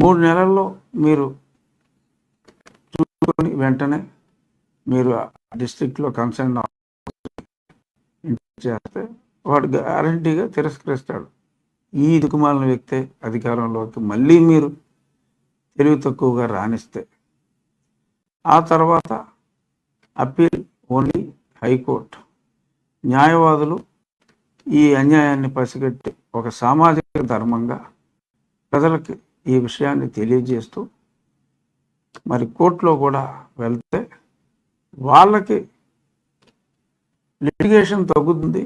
మూడు నెలల్లో మీరు చూసుకొని వెంటనే మీరు డిస్ట్రిక్ట్లో కన్సర్న్ చేస్తే వాడు గ్యారంటీగా తిరస్కరిస్తాడు. ఈ దిక్కుమాలిన వ్యక్తే అధికారంలోకి మళ్ళీ మీరు తెలివి తక్కువగా రాణిస్తే ఆ తర్వాత అప్పీల్ ఓన్లీ హైకోర్టు. న్యాయవాదులు ఈ అన్యాయాన్ని పసిగట్టి ఒక సామాజిక ధర్మంగా ప్రజలకి ఈ విషయాన్ని తెలియజేస్తూ మరి కోర్టులో కూడా వెళ్తే వాళ్ళకి లిటిగేషన్ తగ్గుతుంది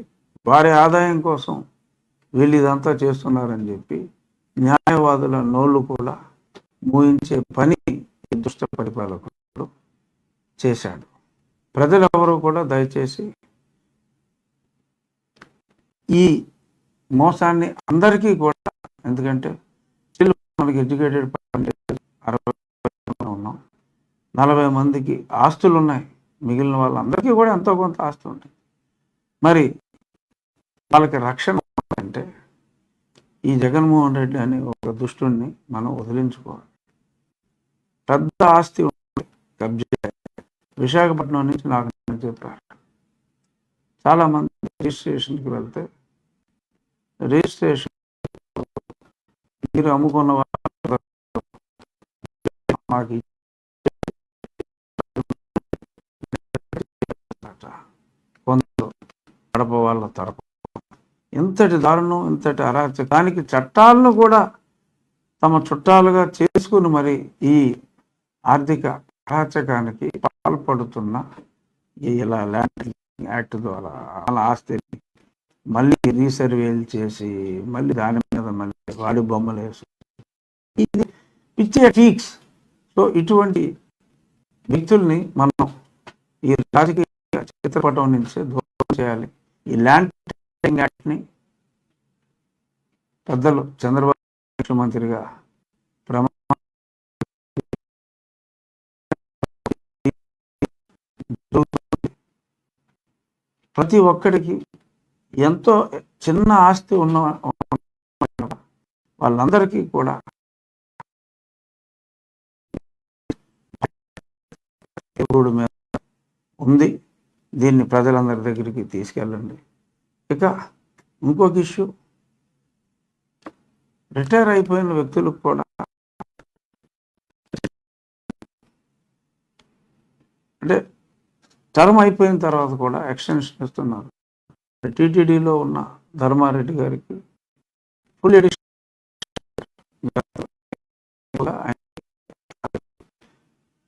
వారి ఆదాయం కోసం వీళ్ళు ఇదంతా చేస్తున్నారని చెప్పి న్యాయవాదుల నోళ్ళు కూడా మూయించే పని దుష్ట పరిపాలకుడు చేశాడు. ప్రజలెవరూ కూడా దయచేసి ఈ మోసాన్ని అందరికీ కూడా ఎందుకంటే మనకి ఎడ్యుకేటెడ్ అరవై ఉన్నాం. నలభై మందికి ఆస్తులు ఉన్నాయి. మిగిలిన వాళ్ళందరికీ కూడా ఎంతో కొంత ఆస్తి ఉంటుంది మరి వాళ్ళకి రక్షణ అంటే ఈ జగన్మోహన్ రెడ్డి అనే ఒక దుష్టుణ్ణి మనం వదిలించుకోవాలి. పెద్ద ఆస్తి ఉంది కబ్జా. విశాఖపట్నం నుంచి నాకు చెప్పారు చాలామంది రిజిస్ట్రేషన్కి వెళ్తే రిజిస్ట్రేషన్ మీరు అమ్ముకున్న వాళ్ళు మాకు కొందరు కడప వాళ్ళ తరపు. ఇంతటి దారుణం ఇంతటి అరాచకానికి చట్టాలను కూడా తమ చుట్టాలుగా చేసుకుని మరి ఈ ఆర్థిక అరాచకానికి పాల్పడుతున్న ఈ ఇలా ల్యాండ్ యాక్ట్ ద్వారా వాళ్ళ ఆస్తిని మళ్ళీ రీసర్వేలు చేసి మళ్ళీ దాని మీద మళ్ళీ వాడి బొమ్మలు వేసి. ఇది పిచ్చే ఫీక్స్ సో ఇటువంటి వ్యక్తుల్ని మనం ఈ రాజకీయ చిత్రపటం నుంచి దూరం చేయాలి. ఈ ల్యాండ్ యాక్ట్ని పెద్దలు చంద్రబాబు ముఖ్యమంత్రిగా ప్రమా ప్రతి ఒక్కడికి ఎంతో చిన్న ఆస్తి ఉన్న వాళ్ళందరికీ కూడా దేవుడు మీద ఉంది. దీన్ని ప్రజలందరి దగ్గరికి తీసుకెళ్ళండి. ఇక ఇంకొక ఇష్యూ. రిటైర్ అయిపోయిన వ్యక్తులకు కూడా అంటే టర్మ్ అయిపోయిన తర్వాత కూడా ఎక్స్టెన్షన్ ఇస్తున్నారు. టీటీడీలో ఉన్న ధర్మారెడ్డి గారికి full edition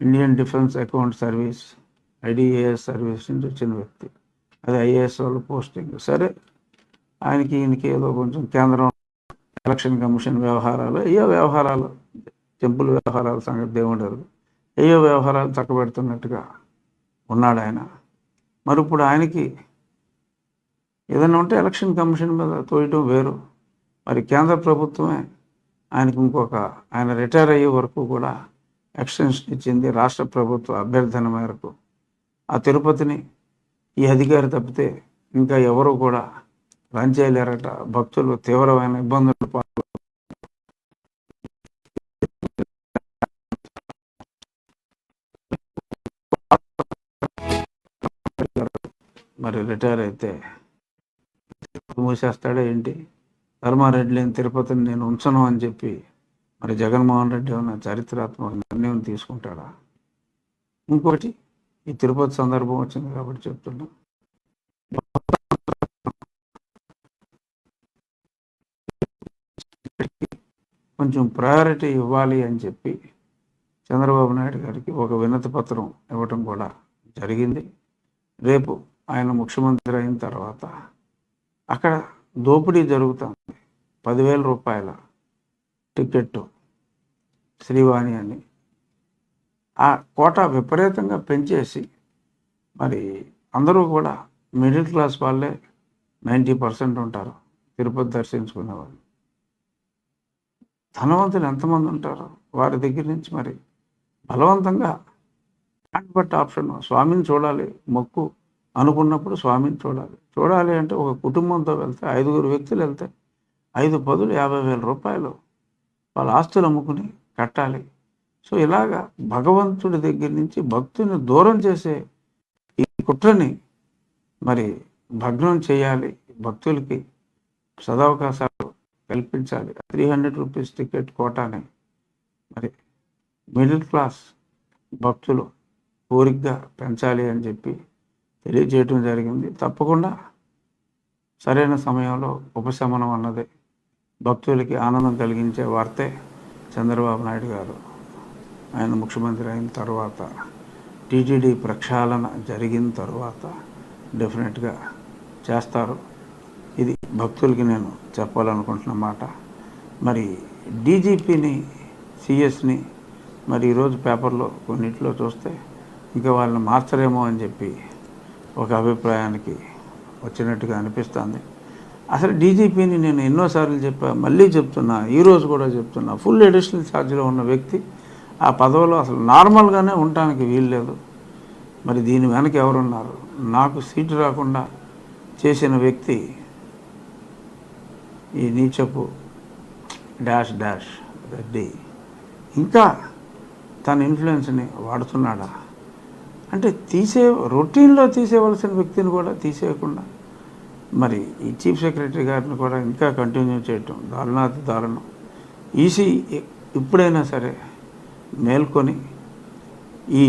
Indian defence account service IDAS service నుంచి వచ్చిన వ్యక్తి. అది ఐఏఎస్ వాళ్ళు పోస్టింగ్ సరే ఆయనకి ఈయనకి ఏదో కొంచెం కేంద్రం ఎలక్షన్ కమిషన్ వ్యవహారాలు అయ్యో వ్యవహారాలు టెంపుల్ వ్యవహారాల సంగతి దేవుడు అయ్యో వ్యవహారాలు చక్కబెడుతున్నట్టుగా ఉన్నాడు ఆయన. మరి ఇప్పుడు ఆయనకి ఏదైనా ఉంటే ఎలక్షన్ కమిషన్ మీద తోయటం వేరు. మరి కేంద్ర ప్రభుత్వమే ఆయనకు ఇంకొక ఆయన రిటైర్ అయ్యే వరకు కూడా ఎక్స్టెన్షన్ ఇచ్చింది రాష్ట్ర ప్రభుత్వ అభ్యర్థన మేరకు. ఆ తిరుపతిని ఈ అధికారి తప్పితే ఇంకా ఎవరు కూడా రన్ చేయలేరట భక్తులు తీవ్రమైన ఇబ్బందులు పాలు మరి రిటైర్ అయితే మూసేస్తాడా ఏంటి? ధర్మారెడ్డి లేని తిరుపతిని నేను ఉంచను అని చెప్పి మరి జగన్మోహన్ రెడ్డి ఉన్న చారిత్రాత్మక నిర్ణయం తీసుకుంటాడా? ఇంకోటి ఈ తిరుపతి సందర్భం వచ్చింది కాబట్టి చెప్తున్నా. కొంచెం ప్రయారిటీ ఇవ్వాలి అని చెప్పి చంద్రబాబు నాయుడు గారికి ఒక వినతి పత్రం ఇవ్వటం కూడా జరిగింది. రేపు ఆయన ముఖ్యమంత్రి అయిన తర్వాత అక్కడ దోపిడీ జరుగుతుంది. పదివేల రూపాయల టికెట్ శ్రీవాణి అని. ఆ కోట విపరీతంగా పెంచేసి మరి అందరూ కూడా మిడిల్ క్లాస్ వాళ్ళే నైంటీ పర్సెంట్ ఉంటారు. తిరుపతి దర్శించుకునే వాళ్ళు. ధనవంతులు ఎంతమంది ఉంటారు? వారి దగ్గర నుంచి మరి బలవంతంగా. హ్యాండ్ బట్ ఆప్షన్ స్వామిని చూడాలి. మొక్కు అనుకున్నప్పుడు స్వామిని చూడాలి. చూడాలి అంటే ఒక కుటుంబంతో వెళ్తే ఐదుగురు వ్యక్తులు వెళ్తే ఐదు పదులు యాభై వేల రూపాయలు వాళ్ళ ఆస్తులు అమ్ముకుని కట్టాలి. సో ఇలాగా భగవంతుడి దగ్గర నుంచి భక్తుని దూరం చేసే ఈ కుట్రని మరి భగ్నం చేయాలి. భక్తులకి సదవకాశాలు కల్పించాలి. త్రీ హండ్రెడ్ రూపీస్ టికెట్ కోటాని మరి మిడిల్ క్లాస్ భక్తులు కోరికగా పెంచాలి అని చెప్పి తెలియజేయటం జరిగింది. తప్పకుండా సరైన సమయంలో ఉపశమనం అన్నది భక్తులకి ఆనందం కలిగించే వార్తే చంద్రబాబు నాయుడు గారు. ఆయన ముఖ్యమంత్రి అయిన తర్వాత టీటీడీ ప్రక్షాళన జరిగిన తర్వాత డెఫినెట్గా చేస్తారు. ఇది భక్తులకి నేను చెప్పాలనుకుంటున్న మాట. మరి డీజీపీని సిఎస్ని మరి ఈరోజు పేపర్లో కొన్నిట్లో చూస్తే ఇంకా వాళ్ళని మార్చరేమో అని చెప్పి ఒక అభిప్రాయానికి వచ్చినట్టుగా అనిపిస్తుంది. అసలు డీజీపీని నేను ఎన్నోసార్లు చెప్పా మళ్ళీ చెప్తున్నా ఈరోజు కూడా చెప్తున్నా ఫుల్ అడిషనల్ ఛార్జ్లో ఉన్న వ్యక్తి ఆ పదవిలో అసలు నార్మల్గానే ఉండటానికి వీల్లేదు. మరి దీని వెనక ఎవరున్నారు? నాకు సీటు రాకుండా చేసిన వ్యక్తి ఈ నీచపు డాష్ డాష్ రెడ్డి. ఇంకా తన ఇన్ఫ్లుయెన్స్ని వాడుతున్నాడా? అంటే తీసే రొటీన్లో తీసేవలసిన వ్యక్తిని కూడా తీసేయకుండా. మరి ఈ చీఫ్ సెక్రటరీ గారిని కూడా ఇంకా కంటిన్యూ చేయటం దారుణాతి దారుణం. ఈసీ ఇప్పుడైనా సరే మేల్కొని ఈ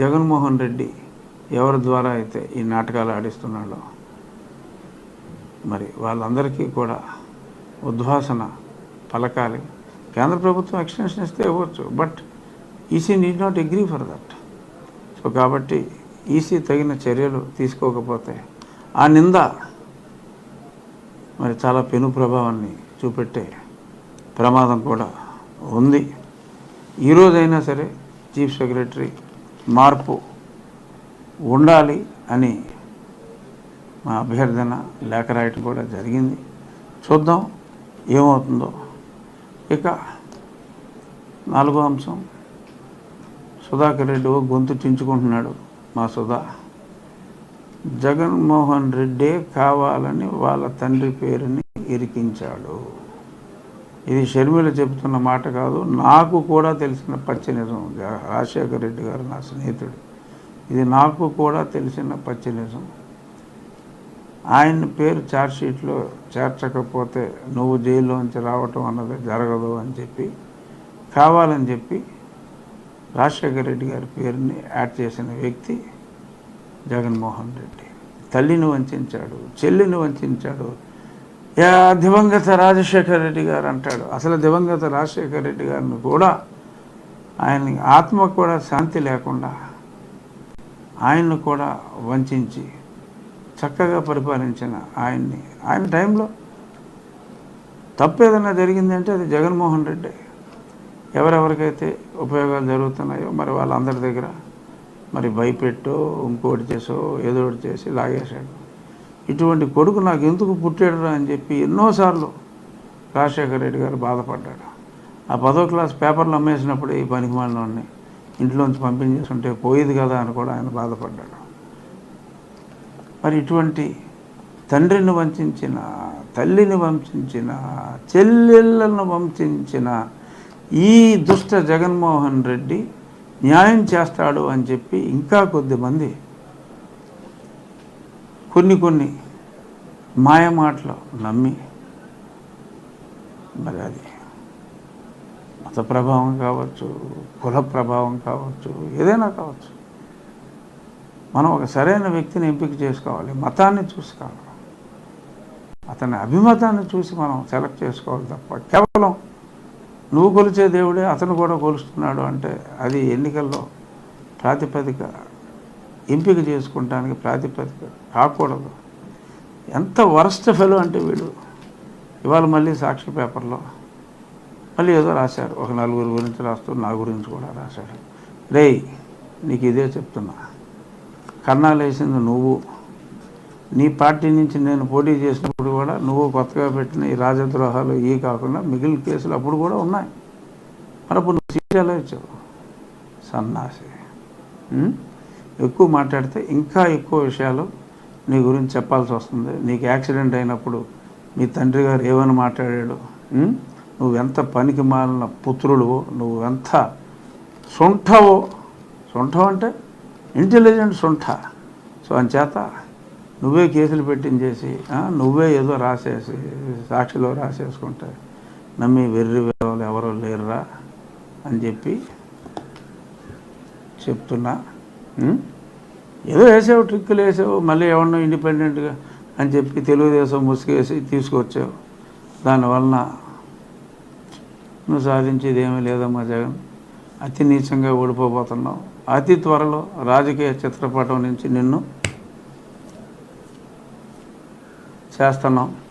జగన్మోహన్ రెడ్డి ఎవరి ద్వారా అయితే ఈ నాటకాలు ఆడిస్తున్నాడో మరి వాళ్ళందరికీ కూడా ఉద్వాసన పలకాలి. కేంద్ర ప్రభుత్వం ఎక్స్టెన్షన్ ఇస్తే ఇవ్వచ్చు but EC need not agree for that. So కాబట్టి ఈసీ తగిన చర్యలు తీసుకోకపోతే ఆ నింద మరి చాలా పెను ప్రభావాన్ని చూపెట్టే ప్రమాదం కూడా ఉంది. ఈరోజైనా సరే చీఫ్ సెక్రటరీ మార్పు ఉండాలి అని మా అభ్యర్థన లేఖ రాయటం కూడా జరిగింది. చూద్దాం ఏమవుతుందో. ఇక నాలుగో అంశం సుధాకర్ రెడ్డి గొంతు చించుకుంటున్నాడు. మా సుధా జగన్మోహన్ రెడ్డే కావాలని వాళ్ళ తండ్రి పేరుని ఇరికించాడు. ఇది షర్మిల చెబుతున్న మాట కాదు నాకు కూడా తెలిసిన పచ్చి నిజం. రాజశేఖర రాజశేఖర్ రెడ్డి గారు నా స్నేహితుడు. ఇది నాకు కూడా తెలిసిన పచ్చి నిజం. ఆయన పేరు ఛార్జ్షీట్లో చేర్చకపోతే నువ్వు జైల్లోంచి రావటం అన్నది జరగదు అని చెప్పి కావాలని చెప్పి రాజశేఖర రెడ్డి గారి పేరుని యాడ్ చేసిన వ్యక్తి జగన్మోహన్ రెడ్డి. తల్లిని వంచాడు చెల్లిని వంచాడు. యా దివంగత రాజశేఖర రెడ్డి గారు అంటాడు. అసలు దివంగత రాజశేఖర రెడ్డి గారిని కూడా ఆయన ఆత్మ కూడా శాంతి లేకుండా ఆయన్ను కూడా వంచి చక్కగా పరిపాలించిన ఆయన్ని. ఆయన టైంలో తప్పు ఏదైనా జరిగిందంటే అది జగన్మోహన్ రెడ్డి. ఎవరెవరికైతే ఉపయోగాలు జరుగుతున్నాయో మరి వాళ్ళందరి దగ్గర మరి భయపెట్టో ఇంకోటి చేసో ఏదో ఒకటి చేసి లాగేశాడు. ఇటువంటి కొడుకు నాకు ఎందుకు పుట్టాడు అని చెప్పి ఎన్నోసార్లు రాజశేఖర రెడ్డి గారు బాధపడ్డాడు. ఆ పదో క్లాస్ పేపర్లు అమ్మేసినప్పుడు ఈ పనికి ఇంట్లోంచి పంపించేస్తుంటే పోయేది కదా అని కూడా ఆయన బాధపడ్డాడు. మరి ఇటువంటి తండ్రిని వంచిన తల్లిని వంచిన చెల్లెళ్ళను వంచిన ఈ దుష్ట జగన్మోహన్ రెడ్డి న్యాయం చేస్తాడు అని చెప్పి ఇంకా కొద్దిమంది కొన్ని కొన్ని మాయ మాటలు నమ్మి మరి అది మత ప్రభావం కావచ్చు కుల ప్రభావం కావచ్చు ఏదైనా కావచ్చు. మనం ఒక సరైన వ్యక్తిని ఎంపిక చేసుకోవాలి మతాన్ని చూసి కావాలి అతని అభిమతాన్ని చూసి మనం సెలెక్ట్ చేసుకోవాలి తప్ప కేవలం నువ్వు కొలిచే దేవుడే అతను కూడా కొలుస్తున్నాడు అంటే అది ఎన్నికల్లో ప్రాతిపదిక ఎంపిక చేసుకుంటానికి ప్రాతిపదిక కాకూడదు. ఎంత వరస్ట్ ఫెలో అంటే వీడు. ఇవాళ మళ్ళీ సాక్షి పేపర్లో మళ్ళీ ఏదో రాశారు. ఒక నలుగురు గురించి రాస్తూ నా గురించి కూడా రాశాడు రే నీకు ఇదే చెప్తున్నా. కన్నాలు వేసింది నువ్వు. నీ పార్టీ నుంచి నేను పోటీ చేసినప్పుడు కూడా నువ్వు కొత్తగా పెట్టిన ఈ రాజద్రోహాలు ఇవి కాకుండా మిగిలిన కేసులు అప్పుడు కూడా ఉన్నాయి. మరి అప్పుడు నువ్వు సీట్ ఎలా ఇచ్చావు? సన్నాసి. ఎక్కువ మాట్లాడితే ఇంకా ఎక్కువ విషయాలు నీ గురించి చెప్పాల్సి వస్తుంది. నీకు యాక్సిడెంట్ అయినప్పుడు మీ తండ్రి గారు ఏమని మాట్లాడాడు? నువ్వెంత పనికి మాలిన పుత్రుడువో నువ్వెంత సొంఠవో సొంఠం అంటే ఇంటెలిజెంట్ సొంఠ. సో అంచేత నువ్వే కేసులు పెట్టించేసి నువ్వే ఏదో రాసేసి సాక్షిలో రాసేసుకుంటే నమ్మి వెర్రి వాళ్ళు ఎవరో లేరురా అని చెప్పి చెప్తున్నా. ఏదో వేసావు ట్రిక్కులు వేసావు మళ్ళీ ఎవరినో ఇండిపెండెంట్గా అని చెప్పి తెలుగుదేశం ముసుగేసి తీసుకొచ్చావు. దానివలన నువ్వు సాధించేది ఏమీ లేదమ్మా జగన్. అతి నీచంగా ఓడిపోబోతున్నావు. అతి త్వరలో రాజకీయ చిత్రపటం నుంచి నిన్ను చేస్తున్నాం.